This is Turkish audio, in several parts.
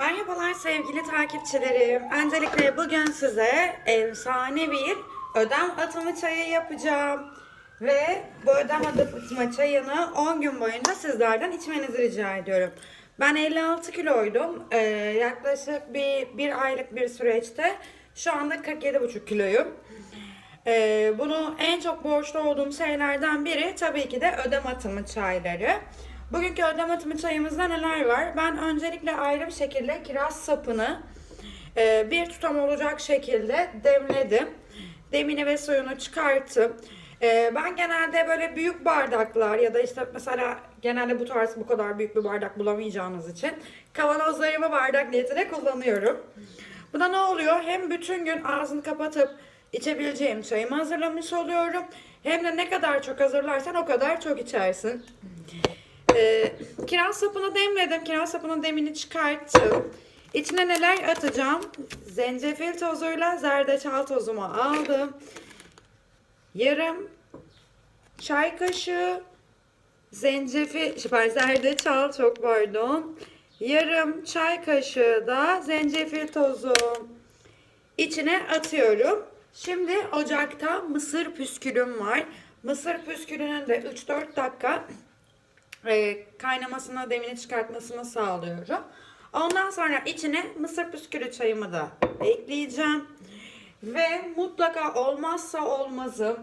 Merhabalar sevgili takipçilerim. Öncelikle bugün size efsane bir ödem atımı çayı yapacağım. Ve bu ödem atımı çayını 10 gün boyunca sizlerden içmenizi rica ediyorum. Ben 56 kiloydum. Ee, yaklaşık bir, bir aylık bir süreçte şu anda 47,5 kiloyum. Ee, bunu en çok borçlu olduğum şeylerden biri tabii ki de ödem atımı çayları. Bugünkü ödem atımı çayımızda neler var? Ben öncelikle ayrı bir şekilde kiraz sapını e, bir tutam olacak şekilde demledim. Demini ve suyunu çıkarttım. E, ben genelde böyle büyük bardaklar ya da işte mesela genelde bu tarz bu kadar büyük bir bardak bulamayacağınız için kavanozlarımı bardak niyetine kullanıyorum. Bu da ne oluyor? Hem bütün gün ağzını kapatıp içebileceğim çayımı hazırlamış oluyorum. Hem de ne kadar çok hazırlarsan o kadar çok içersin. Ee, kiraz sapını demledim. Kiraz sapının demini çıkarttım. İçine neler atacağım? Zencefil tozuyla zerdeçal tozumu aldım. Yarım çay kaşığı zencefil, pardon, zerdeçal çok pardon. Yarım çay kaşığı da zencefil tozu içine atıyorum. Şimdi ocakta mısır püskülüm var. Mısır püskülünün de 3-4 dakika e, kaynamasına, demini çıkartmasını sağlıyorum. Ondan sonra içine mısır püskülü çayımı da ekleyeceğim. Ve mutlaka olmazsa olmazım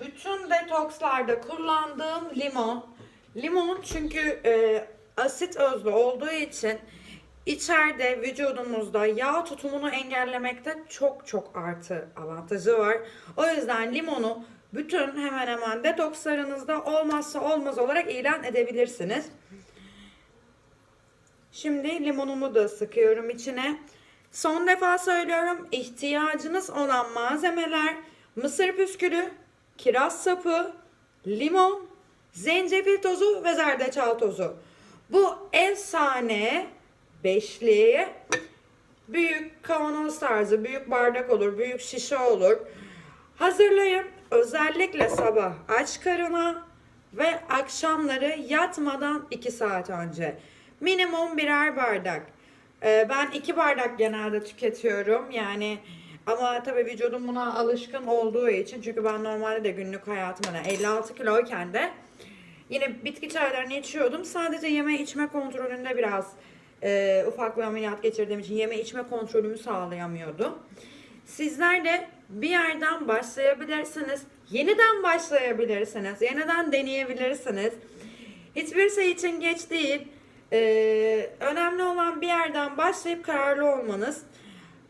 bütün detokslarda kullandığım limon. Limon çünkü e, asit özlü olduğu için içeride vücudumuzda yağ tutumunu engellemekte çok çok artı avantajı var. O yüzden limonu bütün hemen hemen detokslarınızda olmazsa olmaz olarak ilan edebilirsiniz. Şimdi limonumu da sıkıyorum içine. Son defa söylüyorum ihtiyacınız olan malzemeler mısır püskülü, kiraz sapı, limon, zencefil tozu ve zerdeçal tozu. Bu efsane beşliği büyük kavanoz tarzı, büyük bardak olur, büyük şişe olur. Hazırlayın. Özellikle sabah aç karına ve akşamları yatmadan 2 saat önce. Minimum birer bardak. Ee, ben iki bardak genelde tüketiyorum. Yani ama tabii vücudum buna alışkın olduğu için çünkü ben normalde de günlük hayatımda yani 56 kiloyken de yine bitki çaylarını içiyordum. Sadece yeme içme kontrolünde biraz e, ufak bir ameliyat geçirdiğim için yeme içme kontrolümü sağlayamıyordum. Sizler de bir yerden başlayabilirsiniz. Yeniden başlayabilirsiniz. Yeniden deneyebilirsiniz. Hiçbir şey için geç değil. Ee, önemli olan bir yerden başlayıp kararlı olmanız.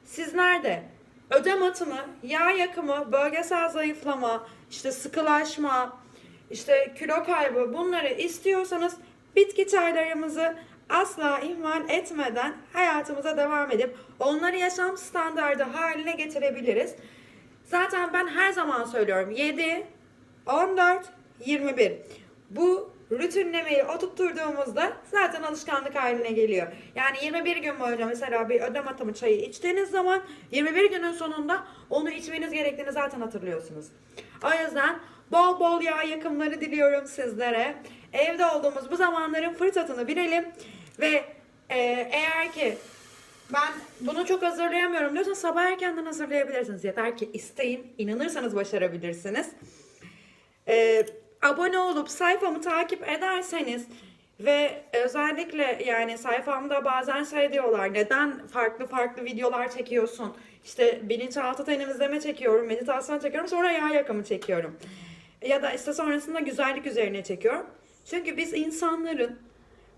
Sizler de ödem atımı, yağ yakımı, bölgesel zayıflama, işte sıkılaşma, işte kilo kaybı bunları istiyorsanız bitki çaylarımızı asla ihmal etmeden hayatımıza devam edip onları yaşam standardı haline getirebiliriz. Zaten ben her zaman söylüyorum 7, 14, 21. Bu rutinlemeyi oturtturduğumuzda zaten alışkanlık haline geliyor. Yani 21 gün boyunca mesela bir ödem atımı çayı içtiğiniz zaman 21 günün sonunda onu içmeniz gerektiğini zaten hatırlıyorsunuz. O yüzden bol bol yağ yakımları diliyorum sizlere. Evde olduğumuz bu zamanların fırsatını bilelim ve e, eğer ki ben bunu çok hazırlayamıyorum diyorsan sabah erkenden hazırlayabilirsiniz. Yeter ki isteyin, inanırsanız başarabilirsiniz. Ee, abone olup sayfamı takip ederseniz ve özellikle yani sayfamda bazen şey diyorlar neden farklı farklı videolar çekiyorsun? İşte bilinçaltı temizleme çekiyorum, meditasyon çekiyorum, sonra yağ yakımı çekiyorum. Ya da işte sonrasında güzellik üzerine çekiyorum. Çünkü biz insanların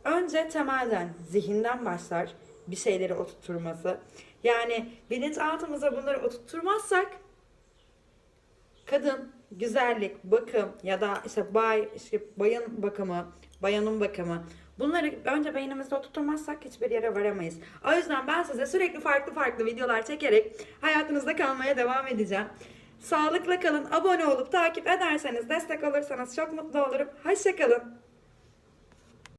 önce temelden, zihinden başlar bir şeyleri oturtturması. Yani bilinçaltımıza bunları oturtturmazsak kadın güzellik, bakım ya da işte bay, işte bayan bakımı, bayanın bakımı bunları önce beynimizde oturtmazsak hiçbir yere varamayız. O yüzden ben size sürekli farklı farklı videolar çekerek hayatınızda kalmaya devam edeceğim. Sağlıkla kalın, abone olup takip ederseniz, destek olursanız çok mutlu olurum. Hoşçakalın.